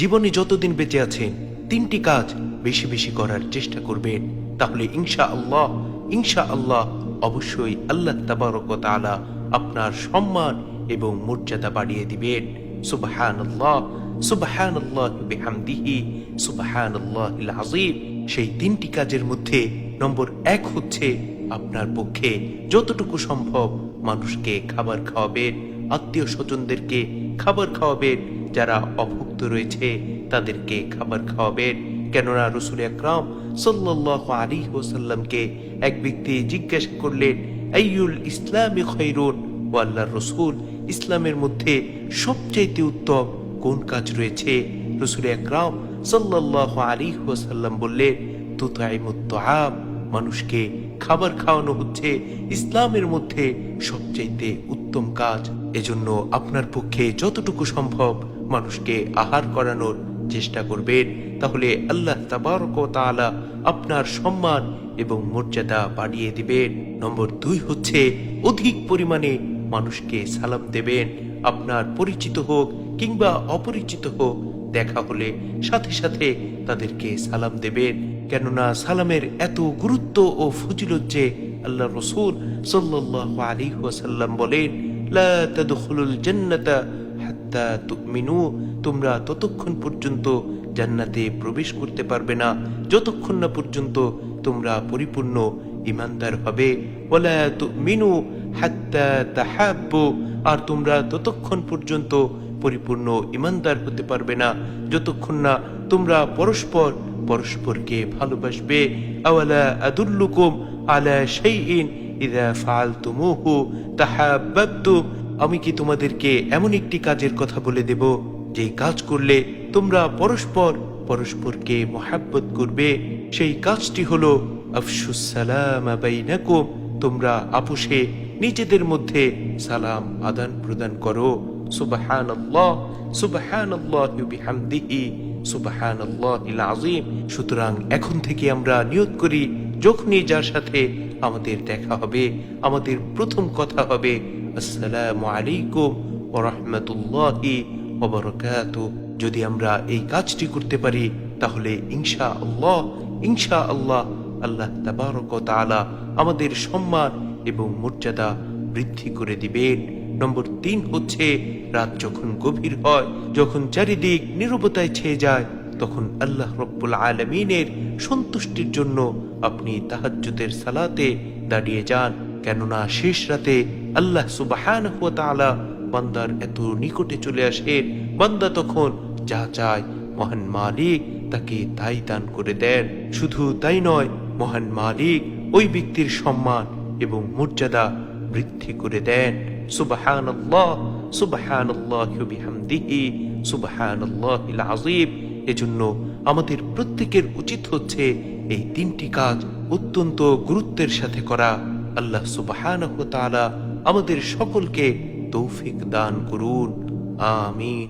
জীবনে যতদিন বেঁচে আছেন, তিনটি কাজ বেশি বেশি করার চেষ্টা করবেন। তাহলে ইনশা আল্লাহ ইনশা আল্লাহ অবশ্যই আল্লাহ তাবারক ও তাআলা আপনার সম্মান এবং মর্যাদা বাড়িয়ে দিবেন। সুবহান আল্লাহ সুবহান আল্লাহ বিহামদিহি সুবহান আল্লাহিল আযীম। সেই তিনটি কাজের মধ্যে নম্বর এক হচ্ছে আপনার পক্ষে যতটুকু সম্ভব মানুষকে খাবার খাওয়াবেন, আত্মীয় স্বজনদেরকে খাবার খাওয়াবেন যারা অভুক্ত রয়েছে, তাদেরকে খাবার খাওয়াবেন। কেননা রসুল আকরাম সাল্লাহ আলী ওসাল্লামকে এক ব্যক্তি জিজ্ঞাসা করলেন আইউল ইসলামী খৈরুন ও আল্লাহ রসুল, ইসলামের মধ্যে সবচাইতে উত্তম কোন কাজ রয়েছে? রসুল আকরাম সাল্লাহ আলী ওসাল্লাম বললেন তুতাইমুত্তাম মানুষকে খাবার খাওয়ানো হচ্ছে ইসলামের মধ্যে সবচাইতে উত্তম কাজ। এজন্য আপনার পক্ষে যতটুকু সম্ভব মানুষকে আহার করানোর চেষ্টা করবেন, তাহলে আল্লাহ তাবারক ও আপনার সম্মান এবং মর্যাদা বাড়িয়ে দিবেন। নম্বর দুই হচ্ছে, অধিক পরিমাণে মানুষকে সালাম দেবেন। আপনার পরিচিত হোক কিংবা অপরিচিত হোক, দেখা হলে সাথে সাথে তাদেরকে সালাম দেবেন। কেননা সালামের এত গুরুত্ব ও ফজিলত যে আল্লাহ রসুল সাল্লাল্লাহু আলাইহি ওয়াসাল্লাম বলেন, লা তাদখুলুল জান্নাতা হাত্তা তোমরা ততক্ষণ পর্যন্ত জান্নাতে প্রবেশ করতে পারবে না। যতক্ষণ না পর্যন্ত তোমরা পরিপূর্ণ ইমানদার হবে। ওয়ালা তুমিনু হাত্তা তাহাব্বু। আর তোমরা ততক্ষণ পর্যন্ত পরিপূর্ণ ইমানদার হতে পারবে না। যতক্ষণ না তোমরা পরস্পর, পরস্পরকে ভালোবাসবে। আওয়ালা আদুল্লুকুম আলা শাইইন ইদা ফাআলতুমুহু তাহাব্বাবতুম আমি কি তোমাদেরকে এমন একটি কাজের কথা বলে দেব যে কাজ করলে তোমরা পরস্পর পরস্পরকে মহাব্বত করবে? সেই কাজটি হলো আফসুস সালাম বাইনাকুম, তোমরা আপুসে নিজেদের মধ্যে সালাম আদান প্রদান করো। সুবাহান সুতরাং এখন থেকে আমরা নিয়ত করি, যখনই যার সাথে আমাদের দেখা হবে, আমাদের প্রথম কথা হবে, আসসালামু আলাইকুম ওয়া রাহমাতুল্লাহি যদি আমরা এই কাজটি করতে পারি, তাহলে ইনশা আল্লাহ ইনশা আল্লাহ আল্লাহ ও আমাদের সম্মান এবং মর্যাদা বৃদ্ধি করে দিবেন। নম্বর তিন হচ্ছে, রাত যখন গভীর হয়, যখন চারিদিক নিরবতায় ছেয়ে যায় তখন আল্লাহ রব্বুল আলমিনের সন্তুষ্টির জন্য আপনি তাহাজ্জুদের সালাতে দাঁড়িয়ে যান। কেননা শেষ রাতে আল্লাহ সুবাহান তাআলা বান্দার এত নিকটে চলে আসেন বান্দা তখন যা চায় মহান মালিক তাকে তাই দান করে দেন। শুধু তাই নয়, মহান মালিক ওই ব্যক্তির সম্মান এবং মর্যাদা বৃদ্ধি করে দেন। সুবাহান আল্লাহ সুবাহান সুবাহান আযীম। এজন্য আমাদের প্রত্যেকের উচিত হচ্ছে এই তিনটি কাজ অত্যন্ত গুরুত্বের সাথে করা। আল্লাহ সুবাহ আমাদের সকলকে তৌফিক দান করুন। আমিন।